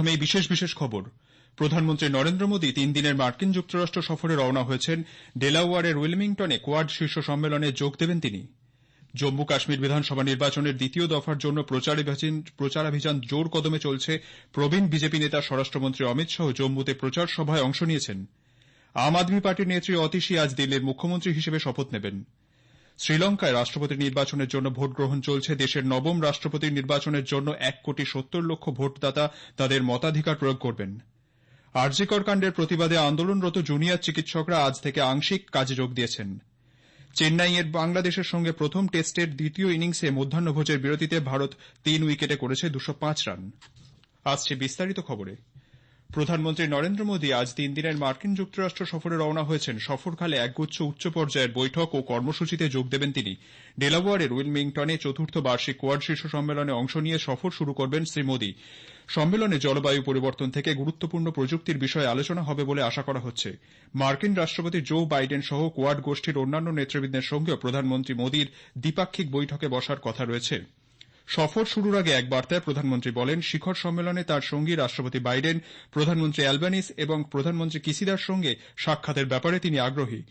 প্রথমেই বিশেষ বিশেষ খবর। প্রধানমন্ত্রী নরেন্দ্র মোদী তিন দিনের মার্কিন যুক্তরাষ্ট্র সফরে রওনা হয়েছেন। ডেলাওয়ারের উইলমিংটনে কোয়াড শীর্ষ সম্মেলনে যোগ দেবেন তিনি। জম্মু কাশ্মীর বিধানসভা নির্বাচনের দ্বিতীয় দফার জন্য প্রচারাভিযান জোর কদমে চলছে। প্রবীণ বিজেপি নেতা স্বরাষ্ট্রমন্ত্রী অমিত শাহ জম্মুতে প্রচার সভায় অংশ নিয়েছেন। আম আদমি পার্টির নেত্রী অতিশী আজ দিল্লির মুখ্যমন্ত্রী হিসেবে শপথ নেবেন। শ্রীলঙ্কায় রাষ্ট্রপতি নির্বাচনের জন্য ভোট গ্রহণ চলছে। দেশের নবম রাষ্ট্রপতি নির্বাচনের জন্য এক কোটি সত্তর লক্ষ ভোটদাতা তাদের মতাধিকার প্রয়োগ করবেন। আরজিকর কাণ্ডের প্রতিবাদে আন্দোলনরত জুনিয়র চিকিৎসকরা আজ থেকে আংশিক কাজে যোগ দিয়েছেন। চেন্নাইয়ের বাংলাদেশের সঙ্গে প্রথম টেস্টের দ্বিতীয় ইনিংসে মধ্যাহ্নভোজের বিরতিতে ভারত তিন উইকেটে করেছে দুশো পাঁচ রান। আসছে বিস্তারিত খবরে। প্রধানমন্ত্রী নরেন্দ্র মোদী আজ তিন দিনের মার্কিন যুক্তরাষ্ট্র সফরে রওনা হয়েছেন। সফরকালে একগুচ্ছ উচ্চ পর্যায়ের বৈঠক ও কর্মসূচিতে যোগ দেবেন তিনি। ডেলাওয়ারের উইলমিংটনে চতুর্থ বার্ষিক কোয়াড শীর্ষ সম্মেলনে অংশ নিয়ে সফর শুরু করবেন শ্রী মোদী। সম্মেলনে জলবায়ু পরিবর্তন থেকে গুরুত্বপূর্ণ প্রযুক্তির বিষয়ে আলোচনা হবে বলে আশা করা হচ্ছে। মার্কিন রাষ্ট্রপতি জো বাইডেন সহ কোয়াড গোষ্ঠীর অন্যান্য নেতৃবৃন্দের সঙ্গেও প্রধানমন্ত্রী মোদীর দ্বিপাক্ষিক বৈঠকে বসার কথা রয়েছে। সফর শুরুর আগে এক বার্তায় প্রধানমন্ত্রী বলেন, শিখর সম্মেলনে তার সঙ্গী রাষ্ট্রপতি বাইডেন, প্রধানমন্ত্রী অ্যালবানিস এবং প্রধানমন্ত্রী কিসিদার সঙ্গে সাক্ষাতের ব্যাপারে তিনি আগ্রহী।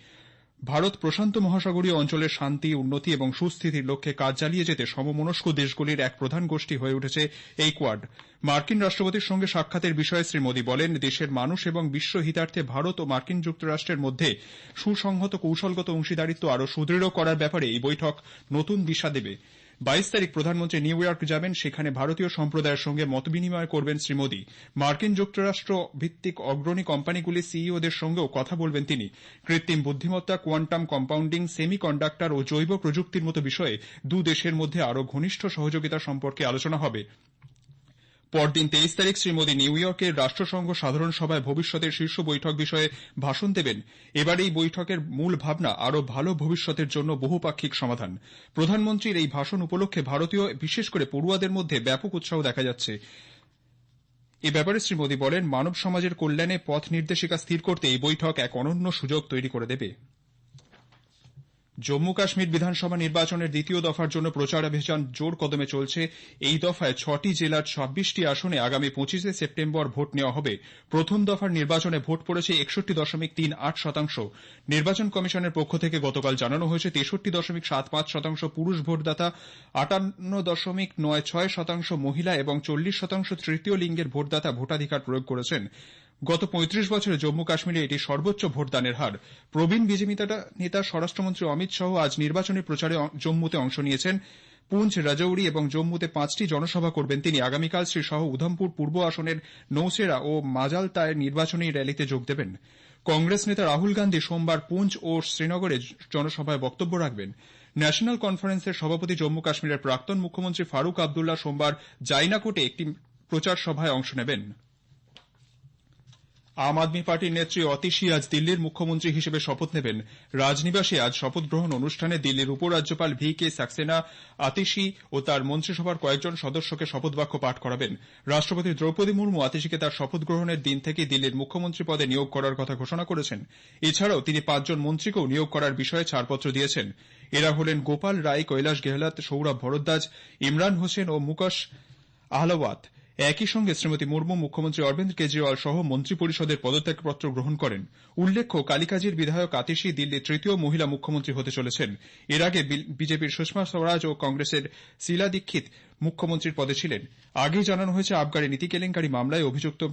ভারত প্রশান্ত মহাসাগরীয় অঞ্চলের শান্তি, উন্নতি এবং সুস্থিতির লক্ষ্যে কাজ চালিয়ে যেতে সমমনস্ক দেশগুলির এক প্রধান গোষ্ঠী হয়ে উঠেছে এই কোয়াড। মার্কিন রাষ্ট্রপতির সঙ্গে সাক্ষাতের বিষয়ে শ্রী মোদী বলেন, দেশের মানুষ এবং বিশ্ব হিতার্থে ভারত ও মার্কিন যুক্তরাষ্ট্রের মধ্যে সুসংহত কৌশলগত অংশীদারিত্ব আরও সুদৃঢ় করার ব্যাপারে এই বৈঠক নতুন দিশা দেবে। বাইশ তারিখ প্রধানমন্ত্রী নিউ ইয়র্ক যাবেন, সেখানে ভারতীয় সম্প্রদায়ের সঙ্গে মত বিনিময় করবেন শ্রী মোদী। মার্কিন যুক্তরাষ্ট্র ভিত্তিক অগ্রণী কোম্পানিগুলির সিইওদের সঙ্গেও কথা বলবেন তিনি। কৃত্রিম বুদ্ধিমত্তা, কোয়ান্টাম কম্পাউন্ডিং সেমি কন্ডাক্টর ও জৈব প্রযুক্তির মতো বিষয়ে দুদেশের মধ্যে আরও ঘনিষ্ঠ সহযোগিতা সম্পর্কে আলোচনা হবে। পরদিন তেইশ তারিখ শ্রী মোদী নিউ ইয়র্কের রাষ্ট্রসংঘ সাধারণ সভায় ভবিষ্যতের শীর্ষ বৈঠক বিষয়ে ভাষণ দেবেন। এবার এই বৈঠকের মূল ভাবনা, আরও ভালো ভবিষ্যতের জন্য বহুপাক্ষিক সমাধান। প্রধানমন্ত্রীর এই ভাষণ উপলক্ষে ভারতীয়, বিশেষ করে পড়ুয়াদের মধ্যে ব্যাপক উৎসাহ দেখা যাচ্ছে। এ ব্যাপারে শ্রী মোদী বলেন, মানব সমাজের কল্যাণে পথ নির্দেশিকা স্থির করতে এই বৈঠক এক অনন্য সুযোগ তৈরি করে দেবে। জম্মু কাশ্মীর বিধানসভা নির্বাচনের দ্বিতীয় দফার জন্য প্রচারাভিযান জোর কদমে চলছে। এই দফায় ছটি জেলার ছাব্বিশটি আসনে আগামী পঁচিশে সেপ্টেম্বর ভোট নেওয়া হবে। প্রথম দফার নির্বাচনে ভোট পড়েছে একষট্টি দশমিক তিন আট শতাংশ। নির্বাচন কমিশনের পক্ষ থেকে গতকাল জানানো হয়েছে, তেষট্টি দশমিক সাত পাঁচ শতাংশ পুরুষ ভোটদাতা, আটান্ন দশমিক নয় ছয় শতাংশ মহিলা এবং চল্লিশ শতাংশ তৃতীয় লিঙ্গের ভোটদাতা ভোটাধিকার প্রয়োগ করেছেন। গত পঁয়ত্রিশ বছরে জম্মু কাশ্মীরে এটি সর্বোচ্চ ভোটদানের হার। প্রবীণ বিজেপি নেতা স্বরাষ্ট্রমন্ত্রী অমিত শাহ আজ নির্বাচনী প্রচারে জম্মুতে অংশ নিয়েছেন। পুঞ্চ রাজৌরি এবং জম্মুতে পাঁচটি জনসভা করবেন তিনি। আগামীকাল শ্রী শাহ উধমপুর পূর্ব আসনের নৌসেরা ও মাজালতায় নির্বাচনী র্যালিতে যোগ দেবেন। কংগ্রেস নেতা রাহুল গান্ধী সোমবার পুঞ্চ ও শ্রীনগরে জনসভায় বক্তব্য রাখবেন। ন্যাশনাল কনফারেন্সের সভাপতি জম্মু কাশ্মীরের প্রাক্তন মুখ্যমন্ত্রী ফারুক আবদুল্লা সোমবার জাইনাকোটে একটি প্রচার সভায় অংশ নেবেন। আম আদমি পার্টির নেত্রী অতিশী আজ দিল্লির মুখ্যমন্ত্রী হিসেবে শপথ নেবেন। রাজনিবাসে আজ শপথ গ্রহণ অনুষ্ঠানে দিল্লির উপরাজ্যপাল ভি কে সাক্সেনা আতিশি ও তার মন্ত্রিসভার কয়েকজন সদস্যকে শপথ বাক্য পাঠ করাবেন। রাষ্ট্রপতি দ্রৌপদী মুর্মু আতিশিকে তার শপথ গ্রহণের দিন থেকেই দিল্লির মুখ্যমন্ত্রী পদে নিয়োগ করার কথা ঘোষণা করেছেন। এছাড়াও তিনি পাঁচজন মন্ত্রীকেও নিয়োগ করার বিষয়ে ছাড়পত্র দিয়েছেন। এরা হলেন গোপাল রায়, কৈলাস গেহলট, সৌরভ ভরদ্বাজ, ইমরান হোসেন ও মুকেশ আহলাওয়াত। একই সঙ্গে শ্রীমতী মুর্মু, মুখ্যমন্ত্রী অরবিন্দ কেজরিওয়াল সহ মন্ত্রিপরিষদের পদত্যাগপত্র গ্রহণ করেন। উল্লেখ্য, কালিকাজির বিধায়ক আতিশি দিল্লির তৃতীয় মহিলা মুখ্যমন্ত্রী হতে চলেছেন। এর আগে বিজেপির সুষমা স্বরাজ ও কংগ্রেসের শীলা দীক্ষিত মুখ্যমন্ত্রীর পদে ছিলেন। আগেই জানানো হয়েছে, আবগারি নীতি কেলেঙ্কারি মামলায় অভিযুক্ত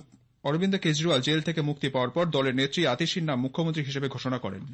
অরবিন্দ কেজরিওয়াল জেল থেকে মুক্তি পাওয়ার পর দলের নেত্রী আতিশীর নাম মুখ্যমন্ত্রী হিসেবে ঘোষণা করেন।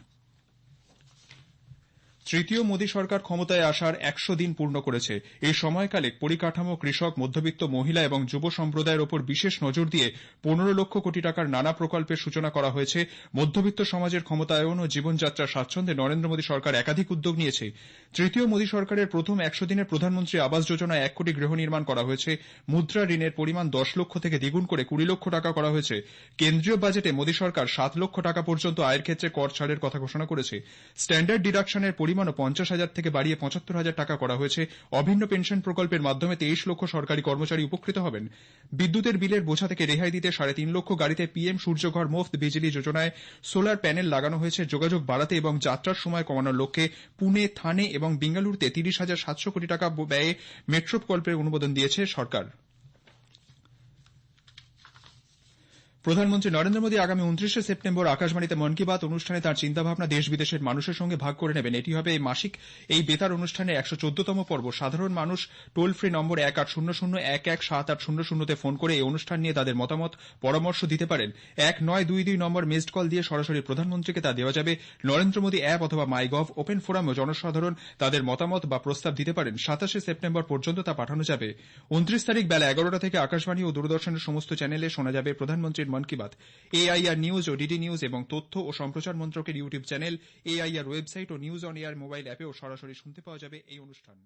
তৃতীয় মোদী সরকার ক্ষমতায় আসার একশো দিন পূর্ণ করেছে। এই সময়কালে পরিকাঠামো, কৃষক, মধ্যবিত্ত মহিলা এবং যুব সম্প্রদায়ের ওপর বিশেষ নজর দিয়ে পনেরো লক্ষ কোটি টাকার নানা প্রকল্পের সূচনা করা হয়েছে। মধ্যবিত্ত সমাজের ক্ষমতায়ন ও জীবনযাত্রার স্বাচ্ছন্দ্যে নরেন্দ্র মোদী সরকার একাধিক উদ্যোগ নিয়েছে। তৃতীয় মোদী সরকারের প্রথম একশো দিনে প্রধানমন্ত্রী আবাস যোজনায় এক কোটি গৃহ নির্মাণ করা হয়েছে। মুদ্রা ঋণের পরিমাণ দশ লক্ষ থেকে দ্বিগুণ করে কুড়ি লক্ষ টাকা করা হয়েছে। কেন্দ্রীয় বাজেটে মোদী সরকার সাত লক্ষ টাকা পর্যন্ত আয়ের ক্ষেত্রে কর ছাড়ের কথা ঘোষণা করেছে। স্ট্যান্ডার্ড ডিডাকশনের পরিমাণও পঞ্চাশ হাজার থেকে বাড়িয়ে পঁচাত্তর হাজার টাকা করা হয়েছে। অভিন্ন পেনশন প্রকল্পের মাধ্যমে তেইশ লক্ষ সরকারি কর্মচারী উপকৃত হবেন। বিদ্যুতের বিলের বোঝা থেকে রেহাই দিতে সাড়ে তিন লক্ষ গাড়িতে পিএম সূর্যঘর মুফত বিজলি যোজনায় সোলার প্যানেল লাগানো হয়েছে। যোগাযোগ বাড়াতে এবং যাত্রার সময় কমানোর লক্ষ্যে পুনে, থানে এবং বেঙ্গালুরুতে তিরিশ হাজার সাতশো কোটি টাকা ব্যয়ে মেট্রো প্রকল্পের অনুমোদন দিয়েছে সরকার। প্রধানমন্ত্রী নরেন্দ্র মোদী আগামী উনত্রিশে সেপ্টেম্বর আকাশবাণীতে মন কি বাত অনুষ্ঠানে তাঁর চিন্তাভাবনা দেশ বিদেশের মানুষের সঙ্গে ভাগ করে নেবেন। এটি হবে এই মাসিক, এই বেতার অনুষ্ঠানের একশো চোদ্দতম পর্ব। সাধারণ মানুষ টোল ফ্রি নম্বর এক আট শূন্য শূন্য, এক এক সাত আট শূন্য শূন্যতে ফোন করে এই অনুষ্ঠান নিয়ে তাদের মতামত, পরামর্শ দিতে পারেন। এক নয় দুই দুই নম্বর মিসড কল দিয়ে সরাসরি প্রধানমন্ত্রীকে তা দেওয়া যাবে। নরেন্দ্র মোদী অ্যাপ অথবা মাই গভ ওপেন ফোরামেও জনসাধারণ তাদের মতামত বা প্রস্তাব দিতে পারেন। সাতাশে সেপ্টেম্বর পর্যন্ত তা পাঠানো যাবে। উনত্রিশ তারিখ বেলা এগারোটা থেকে আকাশবাণী ও দূরদর্শনের সমস্ত চ্যানেলে শোনা যাবে প্রধানমন্ত্রীর মন কি বাত। এআইআর নিউজ ও ডিডি নিউজ এবং তথ্য ও সম্প্রচার মন্ত্রকের ইউটিউব চ্যানেল এআইআর ওয়েবসাইট ও নিউজ অন এয়ার মোবাইল অ্যাপেও সরাসরি শুনতে পাওয়া যাবে এই অনুষ্ঠান।